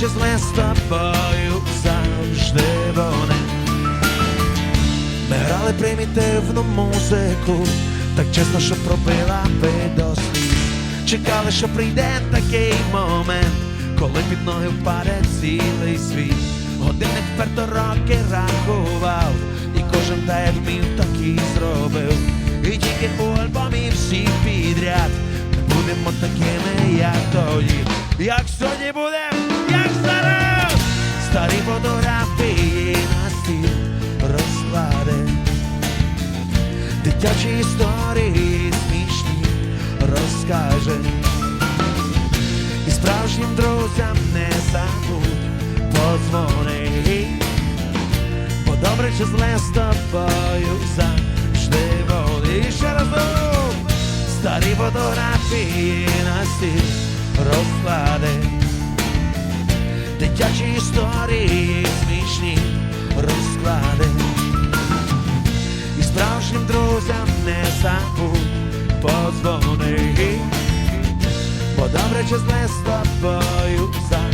Чи зле з тобою завжди вони. Ми грали примітивну музику, так чесно, що пробила би до сліз. Чекали, що прийде такий момент, коли під ноги впаде цілий світ. Годинник вперто роки рахував, і кожен та як вмів, так і зробив. І тільки у альбомі всі підряд будемо такими, як тоді. Як сьогодні будем, Дитячі історії смішні розкаже. І справжнім друзям не забудь подзвони. Бо добре чи зле з тобою завжди вони. І ще раз знову старі фотографії на стіл розклади. Дитячі історії смішні розклади. дзвони, Вода вречезне з тобою за.